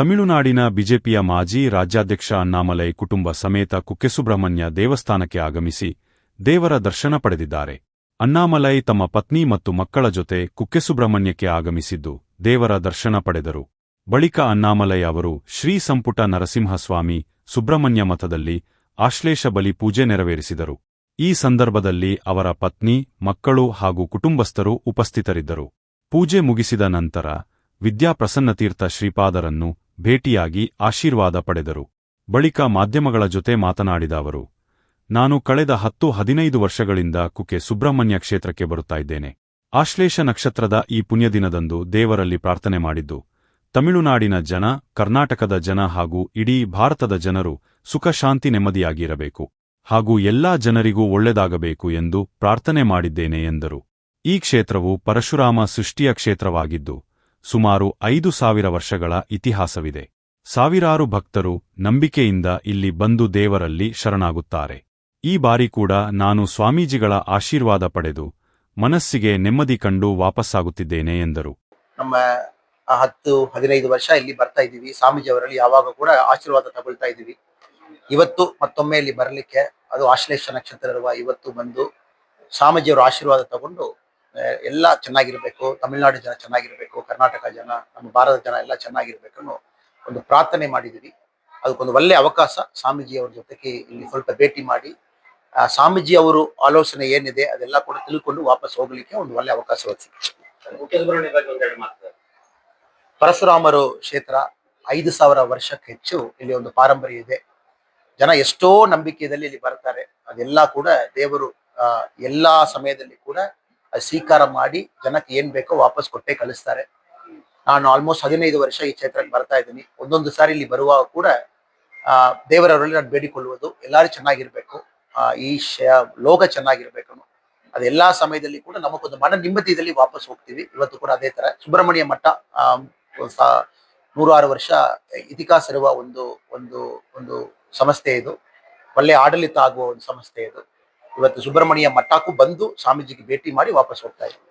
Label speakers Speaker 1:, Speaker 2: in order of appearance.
Speaker 1: ತಮಿಳುನಾಡಿನ ಬಿಜೆಪಿಯ ಮಾಜಿ ರಾಜ್ಯಾಧ್ಯಕ್ಷ ಅಣ್ಣಾಮಲೈ ಕುಟುಂಬ ಸಮೇತ ಕುಕ್ಕೆಸುಬ್ರಹ್ಮಣ್ಯ ದೇವಸ್ಥಾನಕ್ಕೆ ಆಗಮಿಸಿ ದೇವರ ದರ್ಶನ ಪಡೆದಿದ್ದಾರೆ. ಅಣ್ಣಾಮಲೈ ತಮ್ಮ ಪತ್ನಿ ಮತ್ತು ಮಕ್ಕಳ ಜೊತೆ ಕುಕ್ಕೆಸುಬ್ರಹ್ಮಣ್ಯಕ್ಕೆ ಆಗಮಿಸಿದ್ದು ದೇವರ ದರ್ಶನ ಪಡೆದರು. ಬಳಿಕ ಅಣ್ಣಾಮಲೈ ಅವರು ಶ್ರೀ ಸಂಪುಟ ನರಸಿಂಹಸ್ವಾಮಿ ಸುಬ್ರಹ್ಮಣ್ಯ ಮಠದಲ್ಲಿ ಆಶ್ಲೇಷ ಬಲಿ ಪೂಜೆ ನೆರವೇರಿಸಿದರು. ಈ ಸಂದರ್ಭದಲ್ಲಿ ಅವರ ಪತ್ನಿ, ಮಕ್ಕಳು ಹಾಗೂ ಕುಟುಂಬಸ್ಥರು ಉಪಸ್ಥಿತರಿದ್ದರು. ಪೂಜೆ ಮುಗಿಸಿದ ನಂತರ ವಿದ್ಯಾಪ್ರಸನ್ನತೀರ್ಥ ಶ್ರೀಪಾದರನ್ನು ಭೇಟಿಯಾಗಿ ಆಶೀರ್ವಾದ ಪಡೆದರು. ಬಳಿಕ ಮಾಧ್ಯಮಗಳ ಜೊತೆ ಮಾತನಾಡಿದ ಅವರು, ನಾನು ಕಳೆದ ಹತ್ತು ಹದಿನೈದು ವರ್ಷಗಳಿಂದ ಕುಕೆ ಸುಬ್ರಹ್ಮಣ್ಯ ಕ್ಷೇತ್ರಕ್ಕೆ ಬರುತ್ತಾ ಇದ್ದೇನೆ. ಆಶ್ಲೇಷ ನಕ್ಷತ್ರದ ಈ ಪುಣ್ಯದಿನದಂದು ದೇವರಲ್ಲಿ ಪ್ರಾರ್ಥನೆ ಮಾಡಿದ್ದು, ತಮಿಳುನಾಡಿನ ಜನ, ಕರ್ನಾಟಕದ ಜನ ಹಾಗೂ ಇಡೀ ಭಾರತದ ಜನರು ಸುಖ ಶಾಂತಿ ನೆಮ್ಮದಿಯಾಗಿರಬೇಕು ಹಾಗೂ ಎಲ್ಲಾ ಜನರಿಗೂ ಒಳ್ಳೆದಾಗಬೇಕು ಎಂದು ಪ್ರಾರ್ಥನೆ ಮಾಡಿದ್ದೇನೆ ಎಂದರು. ಈ ಕ್ಷೇತ್ರವು ಪರಶುರಾಮ ಸೃಷ್ಟಿಯ ಕ್ಷೇತ್ರವಾಗಿದ್ದು ಸುಮಾರು ಐದು ಸಾವಿರ ವರ್ಷಗಳ ಇತಿಹಾಸವಿದೆ. ಸಾವಿರಾರು ಭಕ್ತರು ನಂಬಿಕೆಯಿಂದ ಇಲ್ಲಿ ಬಂದು ದೇವರಲ್ಲಿ ಶರಣಾಗುತ್ತಾರೆ. ಈ ಬಾರಿ ಕೂಡ ನಾನು ಸ್ವಾಮೀಜಿಗಳ ಆಶೀರ್ವಾದ ಪಡೆದು ಮನಸ್ಸಿಗೆ ನೆಮ್ಮದಿ ಕಂಡು ವಾಪಸ್ಸಾಗುತ್ತಿದ್ದೇನೆ ಎಂದರು.
Speaker 2: ನಮ್ಮ ಹತ್ತು, ಹದಿನೈದು ವರ್ಷ ಇಲ್ಲಿ ಬರ್ತಾ ಇದ್ದೀವಿ. ಸ್ವಾಮೀಜಿಯವರಲ್ಲಿ ಯಾವಾಗ ಕೂಡ ಆಶೀರ್ವಾದ ತಗೊಳ್ತಾ ಇದ್ದೀವಿ. ಇವತ್ತು ಮತ್ತೊಮ್ಮೆ ಇಲ್ಲಿ ಬರಲಿಕ್ಕೆ ಅದು ಆಶ್ಲೇಷ ನಕ್ಷತ್ರ ಇರುವ ಇವತ್ತು ಬಂದು ಸ್ವಾಮೀಜಿಯವರು ಆಶೀರ್ವಾದ ತಗೊಂಡು ಎಲ್ಲ ಚೆನ್ನಾಗಿರಬೇಕು, ತಮಿಳುನಾಡು ಜನ ಚೆನ್ನಾಗಿರ್ಬೇಕು ಕರ್ನಾಟಕ ಜನ ನಮ್ಮ ಭಾರತದ ಜನ ಎಲ್ಲ ಚೆನ್ನಾಗಿರ್ಬೇಕನ್ನು ಒಂದು ಪ್ರಾರ್ಥನೆ ಮಾಡಿದ್ದೀವಿ ಅದಕ್ಕೊಂದು ಒಳ್ಳೆ ಅವಕಾಶ ಸ್ವಾಮೀಜಿ ಅವ್ರ ಜೊತೆಗೆ ಇಲ್ಲಿ ಸ್ವಲ್ಪ ಭೇಟಿ ಮಾಡಿ. ಆ, ಸ್ವಾಮೀಜಿ ಅವರು ಆಲೋಚನೆ ಏನಿದೆ ಅದೆಲ್ಲ ಕೂಡ ತಿಳ್ಕೊಂಡು ವಾಪಸ್ ಹೋಗ್ಲಿಕ್ಕೆ ಒಂದು ಒಳ್ಳೆ ಅವಕಾಶ ಪರಶುರಾಮರು ಕ್ಷೇತ್ರ ಐದು ಸಾವಿರ ವರ್ಷಕ್ಕೆ ಹೆಚ್ಚು ಇಲ್ಲಿ ಒಂದು ಪಾರಂಪರ್ಯ ಇದೆ. ಜನ ಎಷ್ಟೋ ನಂಬಿಕೆಯಲ್ಲಿ ಇಲ್ಲಿ ಬರ್ತಾರೆ. ಅದೆಲ್ಲ ಕೂಡ ದೇವರು ಎಲ್ಲಾ ಸಮಯದಲ್ಲಿ ಕೂಡ ಸ್ವೀಕಾರ ಮಾಡಿ ಜನಕ್ಕೆ ಏನ್ ಬೇಕೋ ವಾಪಸ್ ಕೊಟ್ಟೆ ಕಳಿಸ್ತಾರೆ. ನಾನು ಆಲ್ಮೋಸ್ಟ್ ಹದಿನೈದು ವರ್ಷ ಈ ಕ್ಷೇತ್ರಕ್ಕೆ ಬರ್ತಾ ಇದ್ದೀನಿ. ಒಂದೊಂದು ಸಾರಿ ಇಲ್ಲಿ ಬರುವಾಗ ಕೂಡ ಆ ದೇವರವರಲ್ಲಿ ನಾನು ಬೇಡಿಕೊಳ್ಳುವುದು ಎಲ್ಲರೂ ಚೆನ್ನಾಗಿರ್ಬೇಕು. ಆ, ಈ ಲೋಕ ಚೆನ್ನಾಗಿರ್ಬೇಕು. ಅದೆಲ್ಲ ಸಮಯದಲ್ಲಿ ಕೂಡ ನಮಗೊಂದು ಮನ ನೆಮ್ಮದಿಯಲ್ಲಿ ವಾಪಸ್ ಹೋಗ್ತೀವಿ. ಇವತ್ತು ಕೂಡ ಅದೇ ತರ ಸುಬ್ರಹ್ಮಣ್ಯ ಮಠ ನೂರಾರು ವರ್ಷ ಇತಿಹಾಸ ಇರುವ ಒಂದು ಒಂದು ಒಂದು ಸಂಸ್ಥೆ ಇದು. ಒಳ್ಳೆ ಆಡಳಿತ ಆಗುವ ಒಂದು ಸಂಸ್ಥೆ ಇದು. ಇವತ್ತು ಸುಬ್ರಹ್ಮಣ್ಯ ಮಠಕ್ಕೂ ಬಂದು ಸ್ವಾಮೀಜಿಗೆ ಭೇಟಿ ಮಾಡಿ ವಾಪಸ್ ಹೋಗ್ತಾ ಇದ್ದೀವಿ